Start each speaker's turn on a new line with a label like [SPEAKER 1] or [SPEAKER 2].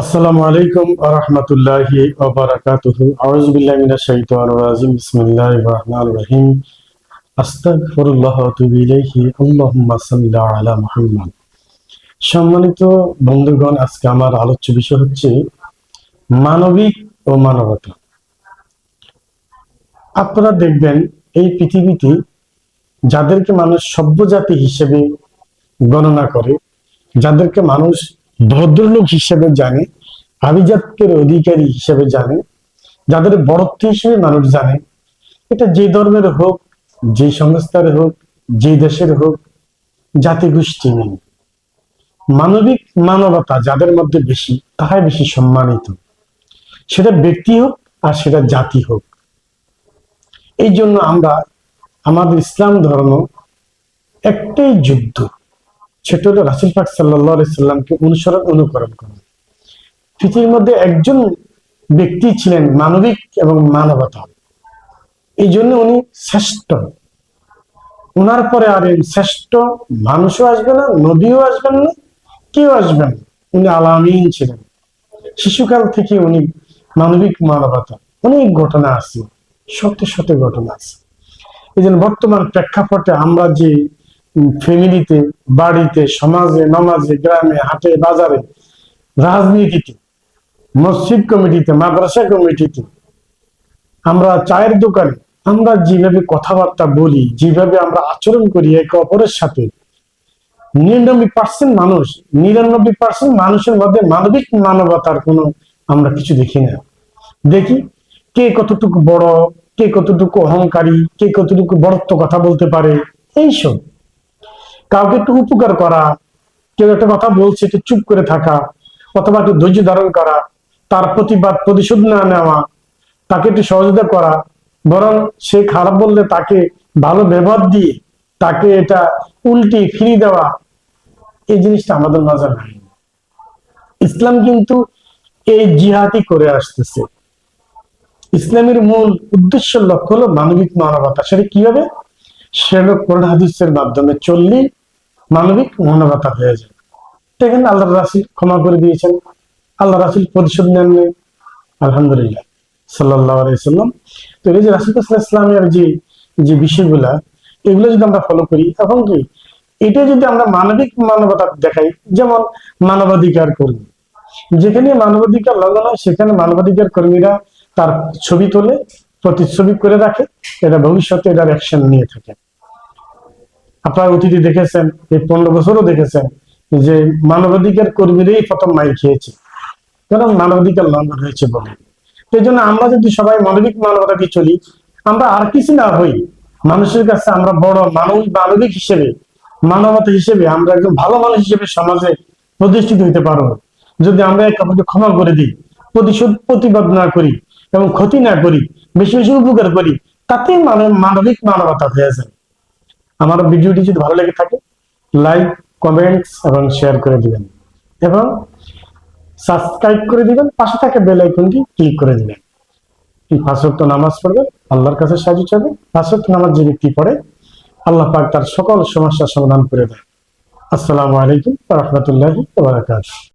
[SPEAKER 1] আসসালামু আলাইকুম রহমতুল্লাহি মিনাশ শাইতানির রাজিম। বিসমিল্লাহির আস্তাগফিরুল্লাহ ওয়া ইলাইহি। আল্লাহুম্মা সাল্লি আলা সম্মানিত বন্ধুগণ, আজকে আমার আলোচ্য বিষয় হচ্ছে মানবিক ও মানবতা। আপনারা দেখবেন এই পৃথিবীতে যাদেরকে মানুষ সভ্য জাতি হিসেবে গণনা করে, যাদেরকে মানুষ ভদ্রলোক হিসেবে জানে, আভিজাত্যের অধিকারী হিসেবে জানে, যাদের বরত্ব হিসেবে মানুষ জানে। এটা যে ধর্মের হোক, যে সংস্থার হোক, যে দেশের হোক, জাতিগোষ্ঠী নেই। মানবিক মানবতা যাদের মধ্যে বেশি, তাহাই বেশি সম্মানিত। সেটা ব্যক্তি হোক আর সেটা জাতি হোক। এই জন্য আমরা আমাদের ইসলাম ধর্ম একটাই যুদ্ধ। সেটা হলো রাসুল পাক সাল্লাহ সাল্লামকে অনুসরণ, অনুকরণ করা। পৃথিবীর মধ্যে একজন ব্যক্তি ছিলেন মানবিক এবং মানবতা। এই জন্য উনি শ্রেষ্ঠ। ওনার পরে আর শ্রেষ্ঠ মানুষও আসবে না নদীও আসবেন না, কেউ আসবেন উনি আলামিন ছিলেন। শিশুকাল থেকে উনি মানবিক মানবতা। অনেক ঘটনা আছে, শত শত ঘটনা আছে। এই জন্য বর্তমান প্রেক্ষাপটে আমরা যে ফ্যামিলিতে বাড়িতে, সমাজে, নমাজে, গ্রামে, হাটে, বাজারে, রাজনীতিতে, মসজিদ কমিটিতে, মাদ্রাসা কমিটিতে, আমরা চায়ের দোকানে, আমরা যেভাবে কথাবার্তা বলি, যেভাবে আমরা আচরণ করি একে অপরের সাথে, নিরানব্বই পার্সেন্ট মানুষ, নিরানব্বই পার্সেন্ট মানুষের মধ্যে মানবিক মানবতার কোনো আমরা কিছু দেখি না। দেখি কে কতটুকু বড়, কে কতটুকু অহংকারী, কে কতটুকু বড়ত্ব কথা বলতে পারে, এইসব। কাউকে একটু উপকার করা, কেউ একটা কথা বলছে, একটু চুপ করে থাকা, অথবা একটু ধৈর্য ধারণ করা, তার প্রতিবাদ, প্রতিশোধ না নেওয়া, তাকে একটু সহযোগিতা করা, বরং সে খারাপ বললে তাকে ভালো ব্যবহার দিয়ে তাকে এটা উল্টি ফিরিয়ে দেওয়া, এই জিনিসটা আমাদের মাঝে নাই। ইসলাম কিন্তু এই জিহাদি করে আসতেছে। ইসলামের মূল উদ্দেশ্য লক্ষ্য হলো মানবিক মানবতা। সেটা কি হবে সেটা কোরআন হাদিসের মাধ্যমে। চললেই মানবিক মানবতা হয়ে যায়। দেখেন আল্লাহ রাসুল ক্ষমা করে দিয়েছেন। আল্লাহ রাসুল প্রতিশোধ নেননি। আলহামদুলিল্লাহ। সাল্লাহ সাল্লাম তো এই যে রাসুল ইসলামের যে যে বিষয়গুলা, এগুলো যদি আমরা ফলো করি এবং কি? এটা যদি আমরা মানবিক মানবতা দেখাই, যেমন মানবাধিকার কর্মী। যেখানে মানবাধিকার লঙ্ঘন হয়, সেখানে মানবাধিকার কর্মীরা তার ছবি তোলে, প্রতিচ্ছবি করে রাখে এটা ভবিষ্যতে এটার অ্যাকশন নিয়ে থাকে। আপনার অতীতে দেখেছেন, এই পনেরো বছরও দেখেছেন যে মানবাধিকার কর্মীরাই প্রথম মাই খেয়েছে। কারণ মানবাধিকার লঙ্ঘন হয়েছে বলে। এই জন্য আমরা যদি সবাই মানবিক মানবতা দিয়ে চলি, আমরা আর কিছু না হই, মানুষের কাছে আমরা বড় মানবিক মানবিক হিসেবে, মানবতা হিসেবে, আমরা একজন ভালো মানুষ হিসেবে সমাজে প্রতিষ্ঠিত হইতে পারব। যদি আমরা এক অপরকে ক্ষমা করে দিই, প্রতিশোধ, প্রতিবাদ না করি এবং ক্ষতি না করি, বেশি বেশি উপকার করি, তাতেই মানবিক মানবতা হয়ে যায়। আমার ভিডিওটি যদি ভালো লেগে থাকে লাইক কমেন্টস এবং শেয়ার করে দিবেন। এবং সাবস্ক্রাইব করে দিবেন, পাশে থাকা বেল আইকনটি ক্লিক করে দিবেন। এই ফাঁসক্ত নামাজ পড়বে আল্লাহর কাছে সাহায্য চাবে। ফাঁসক্ত নামাজ যে ব্যক্তি পড়ে, আল্লাহ পাক তার সকল সমস্যার সমাধান করে দেয়। আসসালামু আলাইকুম রহমতুল্লাহ